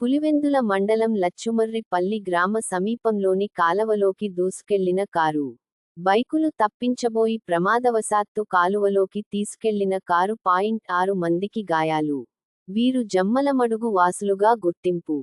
పులివెందుల మండలం లచ్చుమర్రిపల్లి గ్రామ సమీపంలోని కాలవలోకి దూసుకెళ్ళిన కారు. బైకులు తప్పించబోయి ప్రమాదవశాత్తు కాలువలోకి తీసుకెళ్ళిన కారు పాయింట్ ఆరు మందికి గాయాలు. వీరు జమ్మలమడుగు వాసులుగా గుర్తింపు.